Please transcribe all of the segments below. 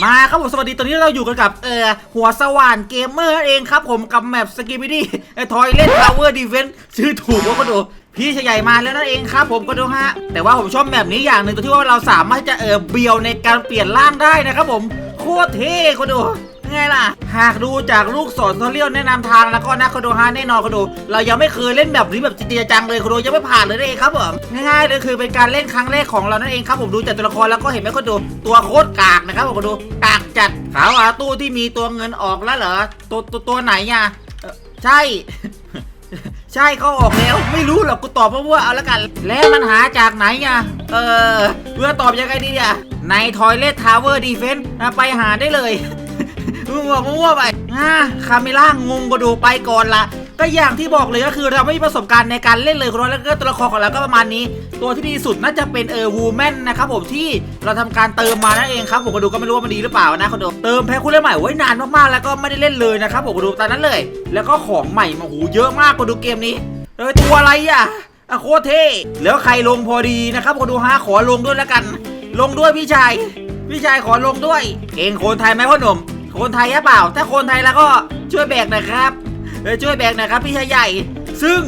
มาครับผมสวัสดีตอนนี้เราอยู่กันกับเออหัวสว่านเกมเมอร์นั่นเองครับผมกับแมปสกิบิดี้ทอยเล่นทาวเวอร์ดีเฟนชื่อถูกว่าก็ดูพี่ชายใหญ่มาแล้วนั่นเองครับผมก็ดูฮะ แต่ว่าผมชอบแมปนี้อย่างหนึ่งตรงที่ว่าเราสามารถจะเออเบียวในการเปลี่ยนร่างได้นะครับผมโคตรเท่ก็ดู ไงล่ะ หากดูจากลูกศรทอเรียลแนะนำทางแล้วก็นะคโดฮะแน่นอนคโด เรายังไม่เคยเล่นแบบนี้แบบจริงจังเลยคโดยังไม่ผ่านเลยนั่นเองครับผมง่ายๆเลยคือเป็นการเล่นครั้งแรกของเรานั่นเองครับผมดูจากตัวละครแล้วก็เห็นไหมคโดตัวโคตรกากนะครับผมคโดกากจัดขาวอาตู้ที่มีตัวเงินออกแล้วเหรอตัวตัวตัวไหนอะใช่ใช่เขาออกแล้วไม่รู้หรอกกูตอบเพราะว่าเอาละกัน แล้วมันหาจากไหนไงเออเพื่อตอบยังไงดีอะในทอยเล t ทาวเวอร์ดีเฟนต์ไปหาได้เลย มั่วมั่วไปอ่าคาเมล่างงก็ดูไปก่อนละก็อย่างที่บอกเลยก็คือเราไม่มีประสบการณ์ในการเล่นเลยคนแล้วก็ตัวละครของเราก็ประมาณนี้ ตัวที่ดีสุดน่าจะเป็นเออวูแมนนะครับผมที่เราทำการเติมมานั่นเองครับผมก็ดูก็ไม่รู้ว่ามันดีหรือเปล่านะคนดูเติมแพ็คคู่เล่นใหม่ไว้นานมากๆแล้วก็ไม่ได้เล่นเลยนะครับผมก็ดูตอนนั้นเลย แล้วก็ของใหม่มาหูเยอะมากก็ดูเกมนี้เออตัวอะไรอะอะโคตรเท่แล้วใครลงพอดีนะครับก็ดูฮะขอลงด้วยแล้วกัน ลงด้วยพี่ชายพี่ชายขอลงด้วยเองคนไทยไหมพ่อหนุ่ม คนไทยหรือเปล่า ถ้าคนไทยแล้วก็ช่วยแบกหน่อยครับเออช่วยแบกหน่อยครับพี่ชายใหญ่ ซึ่ง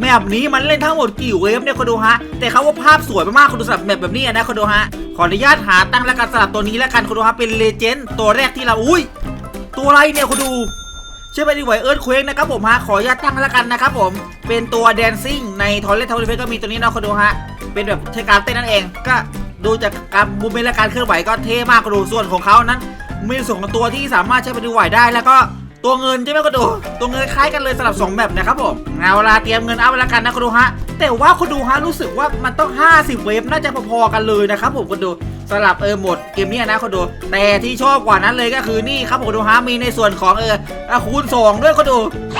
แมปนี้มันเล่นทั้งหมดกี่เวฟเนี่ยคนดูฮะ แต่เขาว่าภาพสวยมากๆคนดูสำหรับแมปแบบนี้นะคนดูฮะ ขออนุญาตหาตั้งแล้วกันสำหรับตัวนี้แล้วกันคนดูฮะเป็นเลเจนด์ตัวแรกที่เราอุ้ยตัวอะไรเนี่ยคนดูใช่ไหมดีไวเอิร์ธเควกนะครับผมฮะขออนุญาตตั้งแล้วกันนะครับผมเป็นตัวแดนซิ่งในทอร์เรนทอร์เรนก็มีตัวนี้นะคนดูฮะเป็นแบบใช้การเต้นนั่นเองก็ดูจากการมูเมนและการเคลื่อนไหวก็เท่มากดูส่วนของเขานั้น มีส่วนของตัวที่สามารถใช้ไปดูไหวได้แล้วก็ตัวเงินใช่ไหมก็ดูตัวเงินคล้ายกันเลยสำหรับสองแบบนะครับผมเอาเวลาเตรียมเงินเอาไว้แล้วกันนะก็ดูฮะแต่ว่าคุณดูฮะรู้สึกว่ามันต้อง 50 เวฟน่าจะพอๆกันเลยนะครับผมคุณดูสำหรับเออหมดเกมนี้นะคุณดูแต่ที่ชอบกว่านั้นเลยก็คือนี่ครับผมคุณดูฮะมีในส่วนของเออคูณ2ด้วยคุณดู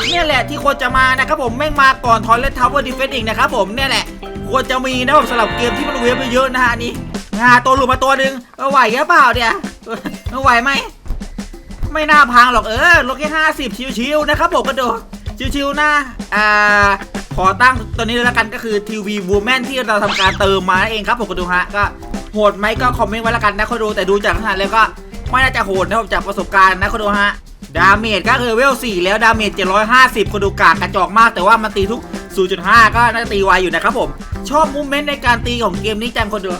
เนี่ยแหละที่ควรจะมานะครับผมแม่งมาก่อนทอยเลททาวเวอร์ดีเฟนต์อีกนะครับผมเนี่ยแหละควรจะมีนะผมสำหรับเกมที่มันเวฟเยอะๆนะฮะนี่งาตัวหลุดมาตัวหนึ่งเอาไหวหรือเปล่าเนี่ย ไหวไหม ไม่น่าพังหรอกเออลดแค่ห้าสิบชิวๆนะครับผมก็ดูชิวๆนะอ่าขอตั้งตัวนี้เลยละกันก็คือทีวีวูแมนที่เราทำการเติมมาเองครับผมก็ดูฮะก็โหดไหมก็คอมเมนต์ไว้ละกันนะคนดูแต่ดูจากขนาดแล้วก็ไม่น่าจะโหดนะครับจากประสบการณ์นะคนดูฮะดาเมจก็คือเวล4แล้วดาเมจ750คนดูกากกระจอกมากแต่ว่ามันตีทุก 0.5 ก็น่าจะตีไวอยู่นะครับผม ชอบมูเมนต์ในการตีของเกมนี้จังคนดู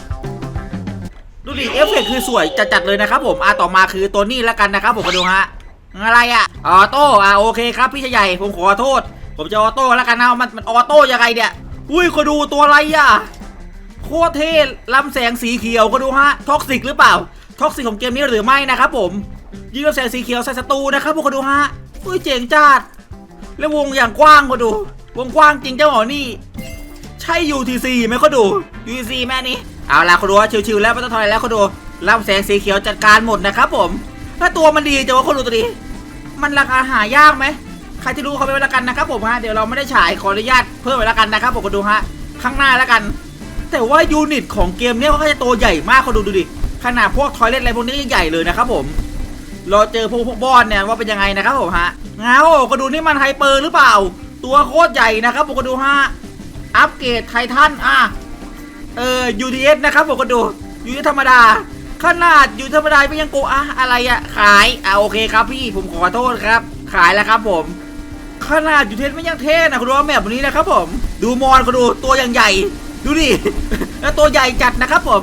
ดูดิเอฟเฟกคือสวยจัดๆเลยนะครับผมอะต่อมาคือตัวนี้แล้วกันนะครับผมมาดูฮะอะไรอะออโต้อะโอเคครับพี่ชายใหญ่ผมขอโทษ ผมจะออโต้แล้วกันนะมันมันออโต้ยังไงเนี่ยอุ้ยคนดูตัวอะไรอะโคตรเท่ลำแสงสีเขียวก็ดูฮะท็อกซิกหรือเปล่าท็อกซิกของเกมนี้หรือไม่นะครับผมยิงลำแสงสีเขียวใส่ศัตรูนะครับพวกคนดูฮะอุ้ยเจ๋งจัดแล้ววงอย่างกว้างก็ดู วงกว้างจริงเจ้าหมอนี่ ใช่ UTC ไหมเขาดู UTC แม่นี้ เอาล่ะเขาดูชิวๆแล้วไม่ต้องทอยแล้วเขาดูลำแสงสีเขียวจัดการหมดนะครับผมถ้าตัวมันดีจะว่าเขาดูตัวนี้ มันราคาหายากไหมใครที่รู้เขาไปแล้วกันนะครับผมฮะเดี๋ยวเราไม่ได้ฉายขออนุญาตเพิ่มไว้แล้วกันนะครับผมก็ดูฮะข้างหน้าแล้วกัน แต่ว่ายูนิตของเกมนี้เขาจะตัวใหญ่มากเขาดูดูดิขนาดพวกทอยเล็ตอะไรพวกนี้ใหญ่เลยนะครับผมเราเจอพวกพวกบอสเนี่ยว่าเป็นยังไงนะครับผมฮะเงาก็ดูนี่มันไฮเปอร์หรือเปล่า ตัวโคตรใหญ่นะครับผมก็ดูฮะอัปเกรดไททันอะ เออ UTS นะครับผมก็ดู UTS ธรรมดา ขนาดอยู่ธรรมดาไม่ยังโกอะอะไรอะขายอะโอเคครับพี่ผมขอโทษครับ ขายแล้วครับผม ขนาดยูเทสไม่ยังเท่นะคุณดูว่าแบบนี้นะครับผม ดูมอนคุณดูตัวอย่างใหญ่ ดูดิแล้วตัวใหญ่จัดนะครับผม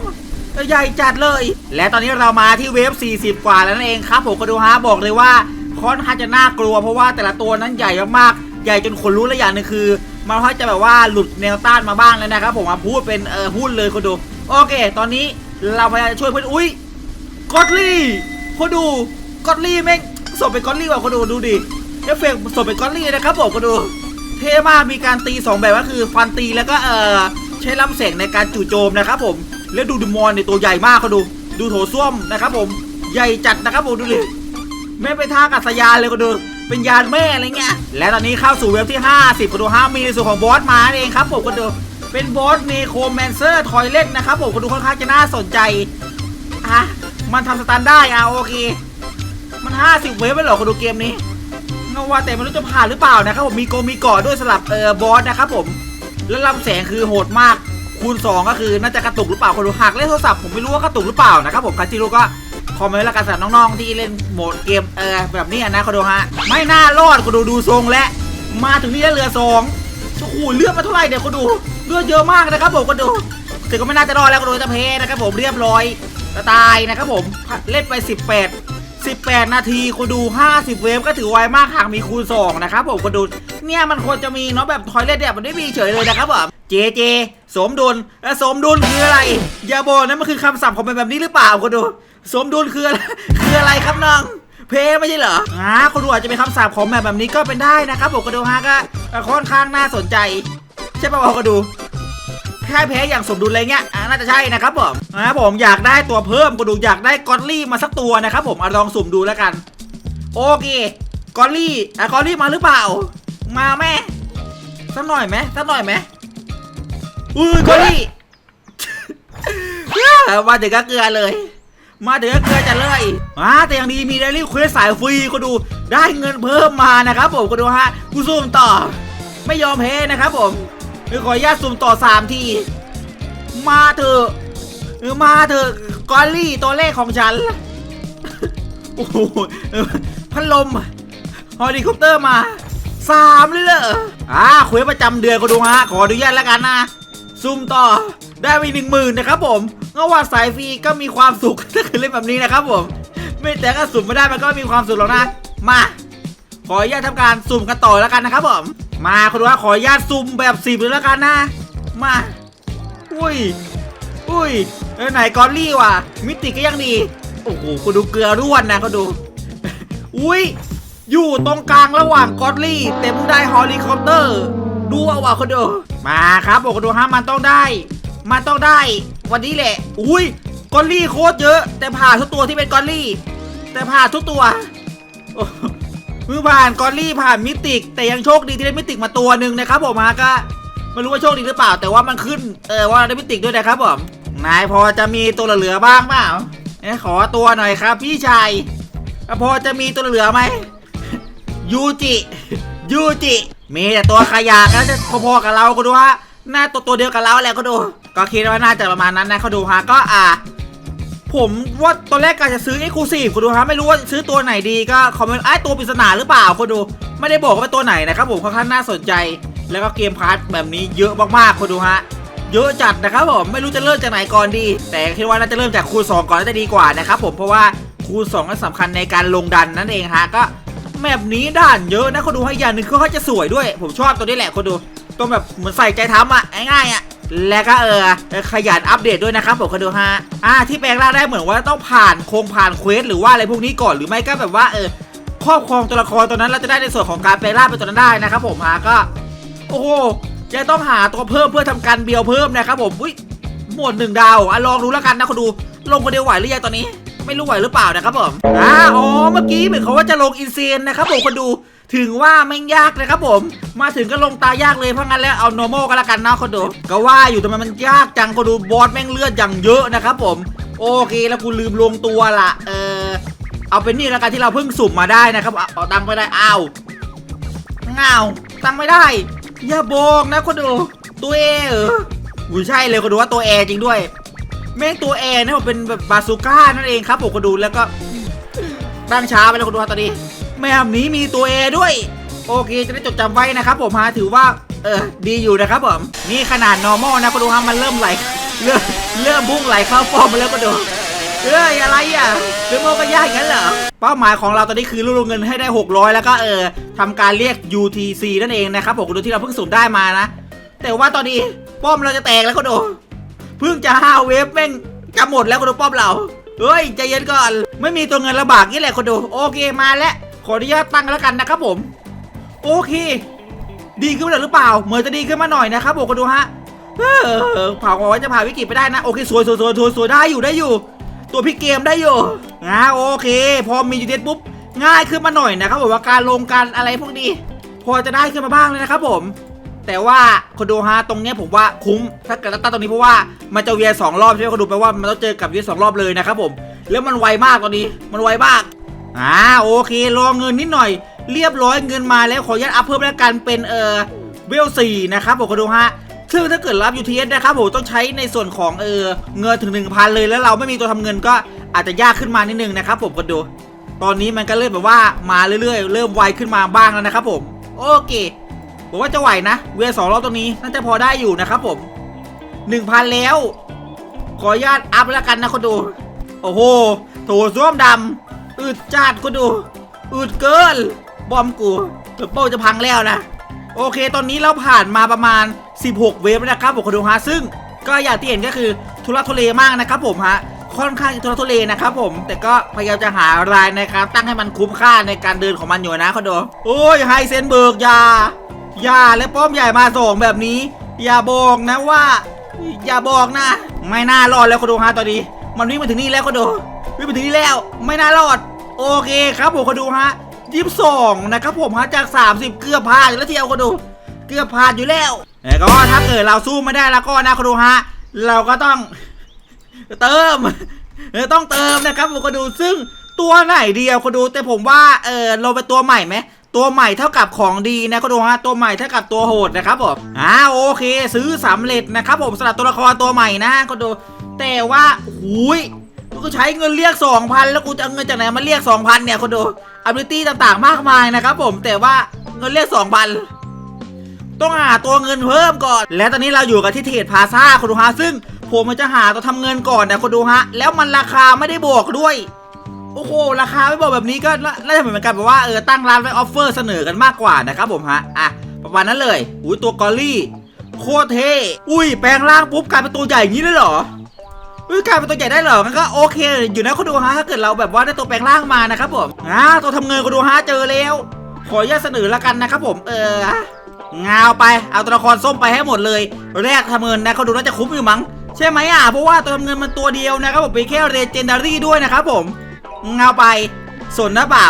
ใหญ่จัดเลย และตอนนี้เรามาที่เวฟ 40 กว่าแล้วนั่นเองครับ ผมก็ดูฮะบอกเลยว่าคอนข้าจะน่ากลัวเพราะว่าแต่ละตัวนั้นใหญ่มากๆใหญ่จนขนลุกและอย่างนึงคือ มันค่อยจะแบบว่าหลุดแนวต้านมาบ้างแล้วนะครับผมมาพูดเป็นเออหุ้นเลยคุณดู โอเค ตอนนี้เราพยายามจะช่วยเพื่อนอุ้ยกอดลี่คุณดูกอดลี่แม่งสมเป็นกอดลี่ว่ะคุณดูดูดิเอฟเฟกต์สมเป็นกอดลี่นะครับผมคุณดู เท่มากมีการตี 2 แบบก็คือฟันตีแล้วก็เออใช้ลำแสงในการจู่โจมนะครับผมแล้วดูดูมอนในยตัวใหญ่มากเขาดู ดูโถส้วมนะครับผมใหญ่จัดนะครับผมดูดิไม่ไปท่ากัศยานเลยก็ดู เป็นยานแม่อะไรเงี้ย และตอนนี้เข้าสู่เวฟที่ 50ก็ดูห้ามีในส่วนของบอสมาเองครับผมก็ดูเป็นบอสเนโครแมนเซอร์ทอยเล็ตนะครับผมก็ดูค่อนข้างจะน่าสนใจอะมันทำสตันได้อะโอเค มัน 50 เวฟไปหรอคนดูเกมนี้เงาว่าแต่ไม่รู้จะผ่านหรือเปล่านะครับผมมีโกมีกาะด้วยสลับเออบอสนะครับผมแล้วลำแสงคือโหดมากคูณ 2 ก็คือน่าจะกระตุกหรือเปล่าคนดูหักเล่นโทรศัพท์ผมไม่รู้ว่ากระตุกหรือเปล่านะครับผมคาจิโร่ก็ คอมเมนต์แล้วกันสำหรับน้องๆที่เล่นโหมดเกมเออแบบนี้นะเขาดูฮะไม่น่ารอดกูดูดูทรงและ มาถึงนี่แล้วเหลือสองโอ้โหเลือดมาเท่าไหร่เดี๋ยวกูดูเลือดเยอะมากนะครับผมกูดูถึงก็ไม่น่าจะรอดแล้วกูดูจะเพนะครับผมเรียบร้อยจะตายนะครับผมเล่นไป 18 18 นาทีคุณดู 50 เวฟก็ถือไวมากหากมีคูณ 2 นะครับผมคุณดูเนี่ยมันควรจะมีเนาะแบบทอยเล็ตเนี่ยมันไม่มีเฉยเลยนะครับผมเจเจสมดุลแล้วสมดุลคืออะไร อย่าบอกนะมันคือคำศัพท์ของมันแบบนี้หรือเปล่าคุณดู สมดุลคืออะไรคืออะไรครับน้อง เพไม่ใช่เหรออ่าคุณดูอาจจะเป็นคำศัพท์ของแบบแบบนี้ก็เป็นได้นะครับผมก็ดูฮะก็ค่อนข้างน่าสนใจ ใช่ป่าวก็ดูแพ้แพ้อย่างสมดุลอะไรเงี้ยอ่าน่าจะใช่นะครับผมนะผมอยากได้ตัวเพิ่มก็ดูอยากได้กอลลี่มาสักตัวนะครับผมอลองสุ่มดูแล้วกัน โอเค กอลลี่อะกอลลี่มาหรือเปล่า มาแม่สักหน่อยไหมสักหน่อยไหมอุ้ยกอลลี่มาถึงก็เกลือเลย มาถึงก็เกลือจะเลยอ่าแต่ยังดีมีเดลี่เควสสายฟรีก็ดูได้เงินเพิ่มมานะครับผมก็ดูฮะกูซูมต่อ ไม่ยอมแพ้นะครับผมเดี๋ยวขออนุญาตซูมต่อสามที มาเถอะเออมาเถอะกอลลี่ตัวเลขของฉันโอ้โหพัดลมเฮลิคอปเตอร์มาสามเลยเหรออ่าคุยประจำเดือนก็ดูฮะขออนุญาตแล้วกันนะซูมต่อได้ไปหนึ่งหมื่นนะครับผม เงาว่าสายฟรีก็มีความสุขถ้าเกิดเล่นแบบนี้นะครับผม ไม่แต่ก็สุ่มไม่ได้มันก็มีความสุขหรอกนะ มา ขออนุญาตทำการสุ่มกันต่อแล้วกันนะครับผม มาคุณว่าขออนุญาตสุ่มแบบสิบเลยแล้วกันนะ มา อุ้ย อุ้ยเออไหนกอลลี่ว่ะ มิติก็ยังดี โอ้โหคุณดูเกลือร่วนนะเขาดู อุ้ย อยู่ตรงกลางระหว่างกอลลี่เต็มงได้ฮอลิคอปเตอร์ ดูเอาว่ะคุณดู มาครับบอกคุณดูฮะมันต้องได้ มันต้องได้ วันนี้แหละ อุ้ยกอลลี่โคตรเยอะ แต่ผ่านทุกตัวที่เป็นกอลลี่ แต่ผ่านทุกตัวโอ้มือผ่านกอลลี่ผ่านมิติก แต่ยังโชคดีที่ได้มิติกมาตัวหนึ่งนะครับผมฮะก็ไม่รู้ว่าโชคดีหรือเปล่า แต่ว่ามันขึ้นเออว่าได้มิติกด้วยนะครับผมนายพอจะมีตัวเหลือบ้างเปล่าเอ้ขอตัวหน่อยครับ พี่ชายพอจะมีตัวเหลือไหมยูจิยูจิมีแต่ตัวขยะก็จะพอๆกับเราก็ดูฮะหน้าตัวตัวเดียวกับเราแหละก็ดู ก็คิดว่าน่าจะประมาณนั้นนะเขาดูฮะก็อ่า ผมว่าตอนแรกกะจะซื้อเอ็กซ์คลูซีฟคุณดูครับไม่รู้ว่าซื้อตัวไหนดีก็คอมเมนต์ไอ้ตัวปริศนาหรือเปล่าคุณดูไม่ได้บอกว่าเป็นตัวไหนนะครับผมค่อนข้างน่าสนใจ แล้วก็เกมพาร์ทแบบนี้เยอะมากๆคุณดูฮะเยอะจัดนะครับผมไม่รู้จะเริ่มจากไหนก่อนดี แต่คิดว่าน่าจะเริ่มจากคูณ2ก่อนน่าจะดีกว่านะครับผมเพราะว่าคูณ2ก็สำคัญในการลงดันนั่นเองฮะก็แมปนี้ด่านเยอะนะคุณดูให้ยางหนึ่งคือเขาจะสวยด้วย ผมชอบตัวนี้แหละคุณดูตัวแบบเหมือนใส่ใจทำอะง่ายๆอะ แล้วก็เออขยันอัปเดตด้วยนะครับผมก็ดูฮะอ่าที่แปลงร่างได้เหมือนว่าต้องผ่านโครงผ่านเควสหรือว่าอะไรพวกนี้ก่อนหรือไม่ก็แบบว่าเออครอบครองตัวละครตัวนั้นเราจะได้ในส่วนของการแปลงร่างเป็นตัวนั้นได้นะครับผมฮะก็ โอ้โหยังต้องหาตัวเพิ่มเพื่อทำการเบียวเพิ่มนะครับผมอุ้ยหมวดหนึ่งดาวอะลองดูแล้วกันนะคุณดูลงคนเดียวไหวหรือยังตอนนี้ ไม่รู้ไหวหรือเปล่านะครับผมอ่าอ๋อเมื่อกี้เหมือนเขาว่าจะลงอินเซนนะครับผมคนดู ถึงว่าไม่ยากนะครับผม มาถึงก็ลงตายากเลยเพราะงั้นแล้วเอา normal ก็แล้วกันเนาะคนดูก็ว่าอยู่ทำไมมันยากจังคนดูบอสแม่งเลือดอย่างเยอะนะครับผม โอเคแล้วกูลืมลงตัวละเออเอาเป็นนี่แล้วกันที่เราเพิ่งสุ่มมาได้นะครับเอาตังค์ไปได้อ้าวเงาตังไม่ได้ อย่าบอกนะคนดูตัวเอเออุ้ยใช่เลยคนดูว่าตัวแอจริงด้วยแม่งตัวแอร์นะผมเป็นแบบบาซูก้านั่นเองครับผมก็ดูแล้วก็ตั้งช้าไปแล้วคนดูตอนนี้ แมปนี้มีตัวแอด้วย โอเคจะได้จดจำไว้นะครับผมฮะถือว่า เออดีอยู่นะครับผม นี่ขนาด normal นะก็ดูฮะมันเริ่มไหลเริ่มเริ่มพุ่งไหลเข้าฟอร์มแล้วก็ดูเอ้ยอะไรอะเรื่องโมก็ยากงั้นเหรอ เป้าหมายของเราตอนนี้คือรวบรวมเงินให้ได้ 600 แล้วก็เออทำการเรียก UTC นั่นเองนะครับผมก็ดูที่เราเพิ่งสุ่มได้มานะ แต่ว่าตอนนี้ป้อมเราจะแตกแล้วก็ดูเพิ่งจะห้าเวฟแม่งจะหมดแล้วคนดูป้อมเรา เฮ้ยใจเย็นก่อน ไม่มีตัวเงินระบากนี่แหละคนดู โอเคมาแล้ว ขออนุญาตตั้งแล้วกันนะครับผม โอเค ดีขึ้นหรือเปล่า เหมือนจะดีขึ้นมาหน่อยนะครับผมคนดูฮะเผาเอาไว้จะผ่าวิกฤตไปได้นะ โอเคสวยสวยสวยสวยสวยได้อยู่ได้อยู่ ตัวพี่เกมได้อยู่นะโอเค พอมียูเดนปุ๊บง่ายขึ้นมาหน่อยนะครับผมว่าการลงการอะไรพวกนี้ พอจะได้ขึ้นมาบ้างเลยนะครับผม แต่ว่าคนดูฮะตรงเนี้ยผมว่าคุ้มถ้าเกิดตั้งตรงนี้เพราะว่ามันจะเวียนสองรอบใช่ไหมคนดูแปลว่ามันต้องเจอกับเวียนสองรอบเลยนะครับผมแล้วมันไวมากตอนนี้มันไวมาก อ่าโอเค รอเงินนิดหน่อย เรียบร้อยเงินมาแล้วขออนุญาตอัพเพิ่มแล้วกันเป็นเออเวลสี่นะครับผมคนดูฮะซึ่งถ้าเกิดรับ UTS นะครับผมต้องใช้ในส่วนของเออเงินถึง 1,000 เลยแล้วเราไม่มีตัวทำเงินก็อาจจะยากขึ้นมานิดนึงนะครับผมคนดู ตอนนี้มันก็เริ่มแบบว่ามาเรื่อยๆ เริ่มไวขึ้นมาบ้างแล้วนะครับผม โอเคผมว่าจะไหวนะ เวสองรอบตรงนี้น่าจะพอได้อยู่นะครับผมหนึ่งพันแล้ว ขออนุญาตอัพแล้วกันนะคนดู โอ้โหโถส้วมดำ อืดจัดคนดู อืดเกิน บอมกูเดี๋ยวโป้จะพังแล้วนะ โอเค ตอนนี้เราผ่านมาประมาณ 16 เวฟแล้วนะครับผมคนดูฮะซึ่งก็อย่างที่เห็นก็คือทุลักทุเลมากนะครับผมฮะค่อนข้างจะทุลักทุเลนะครับผม แต่ก็พยายามจะหารายในการตั้งให้มันคุ้มค่าในการเดินของมันอยู่นะคนดูโอ้ยไฮเซนเบิร์กยายาและป้อมใหญ่มาส่งแบบนี้ อย่าบอกนะว่า อย่าบอกนะ ไม่น่ารอดแล้วคนดูฮะตอนนี้ มันวิ่งมาถึงนี่แล้วคนดูวิ่งมาถึงนี่แล้ว ไม่น่ารอด โอเคครับผมคนดูฮะยี่สิบสองนะครับผมฮะจาก 30 เกือบพลาดอยู่แล้วเที่ยวคนดูเกือบพลาดอยู่แล้วแต่ก็ถ้าเกิดเราสู้ไม่ได้แล้วก็นะคนดูฮะเราก็ต้องเติมต้องเติมนะครับผมคนดูซึ่งตัวไหนเดียวคนดูแต่ผมว่าเออเราไปตัวใหม่ไหมตัวใหม่เท่ากับของดีนะคนดูฮะตัวใหม่เท่ากับตัวโหดนะครับผมอ่าโอเค ซื้อสำเร็จนะครับผมสำหรับตัวละครตัวใหม่นะคนดูแต่ว่าหุย กูใช้เงินเรียก 2,000 แล้วกูจะเอาเงินจากไหนมาเรียก 2,000 เนี่ยคนดูอับิลิตี้ต่างๆ มากมายนะครับผมแต่ว่าเงินเรียก 2,000 ต้องหาตัวเงินเพิ่มก่อน และตอนนี้เราอยู่กับที่เทรดพาซาคนดูฮะซึ่งผมมันจะหาตัวทำเงินก่อนนะคนดูฮะ แล้วมันราคาไม่ได้บอกด้วย โอ้โห ราคาไม่บอกแบบนี้ก็น่าน่าจะเหมือนกันแบบว่าเออตั้งร้านไว้ออฟเฟอร์เสนอกันมากกว่านะครับผมฮะอะประมาณนั้นเลยอุ้ยตัวกอลลี่โคตรเท่อุ้ยแปลงร่างปุ๊บกลายเป็นตัวใหญ่อย่างนี้เลยเหรอ อุ้ยกลายเป็นตัวใหญ่ได้เหรองั้นก็โอเค อยู่นะคนดูฮะถ้าเกิดเราแบบว่าได้ตัวแปลงร่างมานะครับผมอ่าตัวทำเงินคนดูฮะเจอแล้ว ขออนุญาตเสนอล้วกันนะครับผม เอองาวไป เอาตัวละครส้มไปให้หมดเลย แรกทำเงินนะเขาดูน่าจะคุ้มอยู่มั้ง ใช่ไหมอะ เพราะว่าตัวทำเงินมันตัวเดียวนะครับผมเป็นแค่เรเจนดารี่ด้วยนะครับผมงาวไป ส่วนนะเปล่า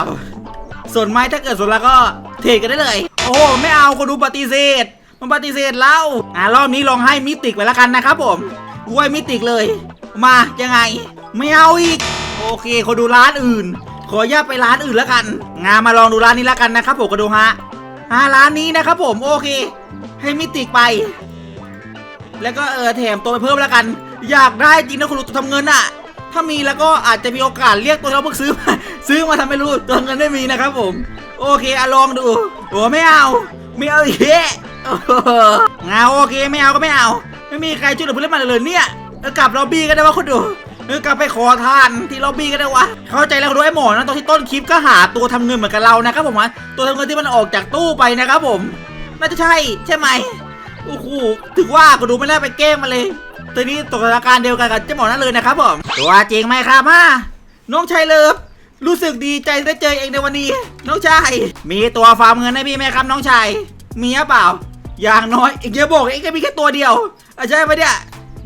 ส่วนไหมถ้าเกิดส่วนแล้วก็เทกันได้เลย โอ้ไม่เอาคนดูปฏิเสธ มันปฏิเสธเล่าอ่ารอบนี้ลองให้มิติกไปล้วกันนะครับผมว้มิติกเลย มายังไง ไม่เอาอีก โอเคคนดูร้านอื่น ขออนุญาไปร้านอื่นแล้วกัน งามาลองดูร้านนี้แล้วกันนะครับผมก็ดูฮะอ่าร้านนี้นะครับผมโอเค ให้มิติกไป แล้วก็เออแถมตัวไปเพิ่มแล้วกัน อยากได้จริงนะคุณลุงตัวทำเงินอะถ้ามีแล้วก็อาจจะมีโอกาสเรียกตัวเราเพิ่งซื้อมาซื้อมาทำไม่รู้ตัวเงินไม่มีนะครับผม โอเคอะลองดูโอ้ไม่เอาไม่เอาอีกเฮ้งาโอเคไม่เอาก็ไม่เอา ไม่มีใครช่วยเหลือเพื่อนมาเลยเนี่ย เออกลับล็อบบี้ก็ได้ว่าคุณดูเออกลับไปขอทานที่ล็อบบี้ก็ได้วะ เข้าใจแล้วคุณดูไอหมอนะตอนที่ต้นคลิปก็หาตัวทำเงินเหมือนกับเรานะครับผมฮะตัวทำเงินที่มันออกจากตู้ไปนะครับผม น่าจะใช่ใช่ไหมโอ้โหถึงว่าก็ดูไม่น่าไปแกล้งมาเลยตอนนี้ตกสถานการณ์เดียวกันกับเจ้าหมอนั่นเลยนะครับผมตัวจริงไหมครับฮะน้องชายเลิฟรู้สึกดีใจได้เจอเองในวันนี้ น้องชาย มีตัวฟาร์มเงินให้พี่ไหมครับน้องชาย มีหรือเปล่า อย่างน้อยอีกอย่าบอกเองก็มีแค่ตัวเดียวอะใช่ไหมเนี่ย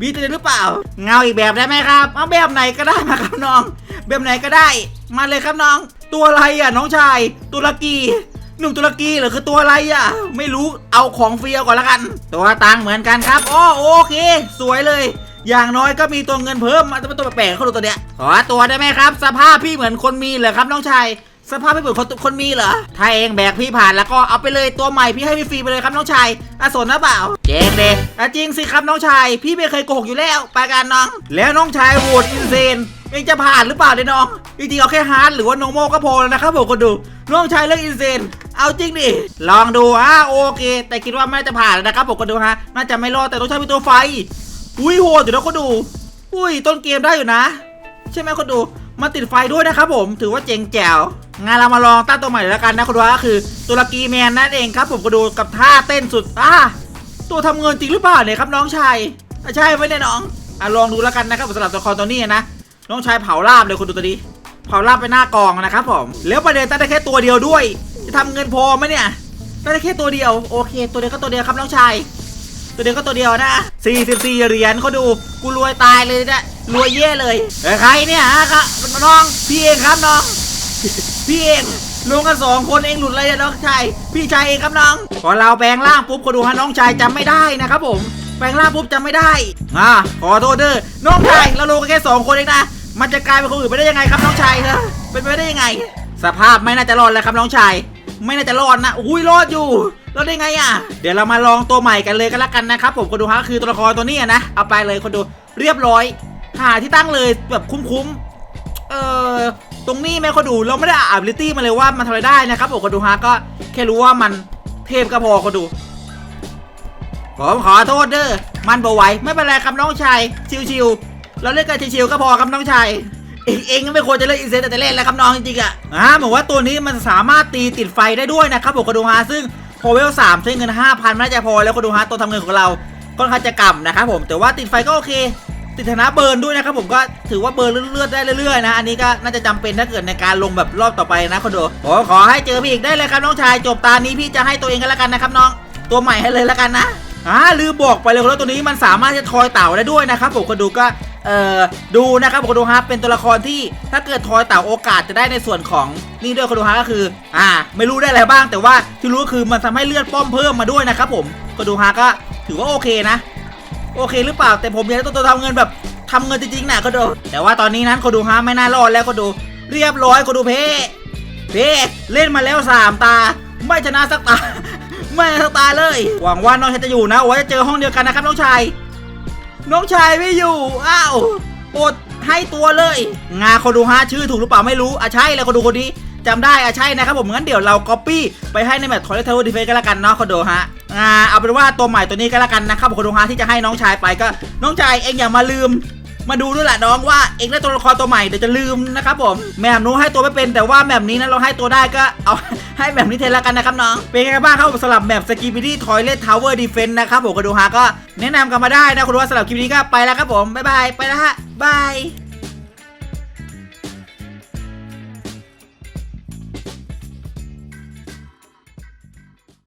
มีตัวเดียวหรือเปล่า เงาอีกแบบได้ไหมครับเอาแบบไหนก็ได้มาครับน้อง แบบไหนก็ได้ มาเลยครับน้อง ตัวอะไรอะน้องชาย ตุรกี หนุ่มตุรกีหรือคือตัวอะไรอะ ไม่รู้เอาของฟรีเอาก่อนละกัน ตัวตังเหมือนกันครับอ๋อโอเค สวยเลย อย่างน้อยก็มีตัวเงินเพิ่มมาจะเป็นตัวแปลกๆเขาดูตัวเนี้ยขอตัวได้ไหมครับ สภาพพี่เหมือนคนมีเหรอครับน้องชาย สภาพพี่เหมือนคนคนมีเหรอ ถ้าเองแบกพี่ผ่านแล้วก็เอาไปเลยตัวใหม่พี่ให้ฟรีไปเลยครับน้องชายอาสนนะเปล่าเจ๊งเดอะจริงสิครับน้องชาย พี่ไม่เคยโกหกอยู่แล้วไปกันน้อง แล้วน้องชายโหวตอินเซนเองจะผ่านหรือเปล่าเนี่ยน้อง จริงๆเอาแค่ฮาร์ดหรือว่าโนโมก็พอแล้วนะครับผมคนดู น้องชายเรื่องอินเซนเอาจริงดิ ลองดูอะโอเค แต่คิดว่าไม่จะผ่านนะครับผมก็ดูฮะ น่าจะไม่รอดแต่ต้องใช้เป็นตัวไฟ อุ้ยโหดอยู่นะคนดู อุ้ยต้นเกมได้อยู่นะ ใช่ไหมคนดู มาติดไฟด้วยนะครับผมถือว่าเจ๋งแจ๋วงานเรามาลองตั้งตัวใหม่แล้วกันนะคนดูฮะก็คือตุรกีแมนนั่นเองครับ ผมก็ดูกับท่าเต้นสุดอะตัวทำเงินจริงหรือเปล่าเนี่ยครับน้องชายอะใช่ไหมเนี่ยน้องอะลองดูแล้วกันนะครับสำหรับตัวครตัวนี้นะน้องชายเผาลาบเลยคนดูตัวนี้เผาลาบไปหน้ากองนะครับผมแล้วประเด็นตั้งได้แค่ตัวเดียวด้วย จะทำเงินพอไหมเนี่ยตั้งได้แค่ตัวเดียวโอเค ตัวเดียวก็ตัวเดียวครับน้องชาย ตัวเดียวก็ตัวเดียวนะ 44 เหรียญเขาดู กูรวยตายเลยนะ รวยเย่เลยใครเนี่ยฮะครับน้อง พี่เองครับน้อง พี่เองลงกันสองคนเองหลุดเลยอะน้องชาย พี่ชายเองครับน้อง พอเราแปลงร่างปุ๊บก็ดูฮะน้องชายจำไม่ได้นะครับผม แปลงร่างปุ๊บจำไม่ได้ อ่า ขอโทษเด้อ น้องชาย เราลงกันแค่สองคนเองนะ มันจะกลายเป็นคนอื่นไปได้ยังไงครับน้องชายเนะเป็นไปได้ยังไง สภาพไม่น่าจะรอดแล้วครับน้องชาย ไม่น่าจะรอดนะ อุ้ยรอดอยู่ รอดได้ไงอะ เดี๋ยวเรามาลองตัวใหม่กันเลยกันละกันนะครับผมคนดูฮะคือตัวละครตัวนี้นะเอาไปเลยคนดูเรียบร้อย หาที่ตั้งเลยแบบคุ้มๆเออตรงนี้แม่คนดูเราไม่ได้อ่าน ability มาเลยว่ามันทำอะไรได้นะครับผมคนดูฮะก็แค่รู้ว่ามันเทพก็พอคนดูผมขอโทษเด้อมันบ่ไหวไม่เป็นไรครับน้องชายชิวๆเราเล่นกันชิวๆก็พอครับน้องชายเองเองก็ไม่ควรจะเล่นอินเซนแต่เล่นแล้วครับน้องจริงๆอะอ่าเหมือนว่าตัวนี้มันสามารถตีติดไฟได้ด้วยนะครับผมกระดูฮาซึ่ง พอเวลสามใช้เงิน5,000ไม่น่าจะพอแล้วกระดูฮาตัวทำเงินของเราค่อนข้างจะกำนะครับผมแต่ว่าติดไฟก็โอเค ติดธนาเบิร์นด้วยนะครับผมก็ถือว่าเบิร์นเลือดๆได้เรื่อยๆนะอันนี้ก็น่าจะจำเป็นถ้าเกิดในการลงแบบรอบต่อไปนะคนดูผมขอให้เจอพี่อีกได้เลยครับน้องชายจบตานี้พี่จะให้ตัวเองกันแล้วกันนะครับน้องตัวใหม่ให้เลยแล้วกันนะอ่าลืมบอกไปเลยว่าตัวนี้มันสามารถจะทอยเต่าได้ด้วยนะครับผมคนดูก็ เอ่อดูนะครับผมคดูฮะเป็นตัวละครที่ถ้าเกิดทอยเต่าโอกาสจะได้ในส่วนของนี่ด้วยคนดูฮะก็คือ อ่า ไม่รู้ได้อะไรบ้าง แต่ว่าที่รู้ก็คือมันทำให้เลือดป้อมเพิ่มมาด้วยนะครับผมคนดูฮะก็ถือว่าโอเคนะ โอเคหรือเปล่าแต่ผมอยากได้ตัวทำเงินแบบทำเงินจริงๆนะก็ดูแต่ว่าตอนนี้นั้นคนดูฮะไม่น่ารอดแล้วก็ดูเรียบร้อยคนดูเพ่เพ่เล่นมาแล้วสามตา ไม่ชนะสักตาไม่สักตาเลย หวังว่าน้องชายจะอยู่นะหวังว่าจะเจอห้องเดียวกันนะครับน้องชาย น้องชายไม่อยู่ อ้าวอดให้ตัวเลย งาคนดูฮะชื่อถูกหรือเปล่าไม่รู้อะใช่เลยคนดูคนนี้จำได้อะใช่นะครับผมงั้นเดี๋ยวเราก๊อปปี้ไปให้ในแมตช์คอยเลทเทอร์ดีเฟนก็แล้วกันเนาะคนดูฮะอ่าเอาเป็นว่าตัวใหม่ตัวนี้ก็แล้วกันนะครับผมคนดูฮะที่จะให้น้องชายไปก็ น้องชายเองอย่ามาลืม มาดูด้วยแหละน้องว่าเองได้ตัวละครตัวใหม่เดี๋ยวจะลืมนะครับผมแมมนู้ให้ตัวไม่เป็นแต่ว่าแมมนี้นะเราให้ตัวได้ก็เอาให้แมมนี้เทนละกันนะครับน้องเป็นไงบ้างครับสำหรับแมปสกีบิดี้ทอยเลททาวเวอร์ดีเฟนต์นะครับผมก็ดูฮะก็แนะนำกันมาได้นะคุณว่าสำหรับคลิปนี้ก็ไปแล้วครับผมบ๊ายบายไปแล้วฮะบาย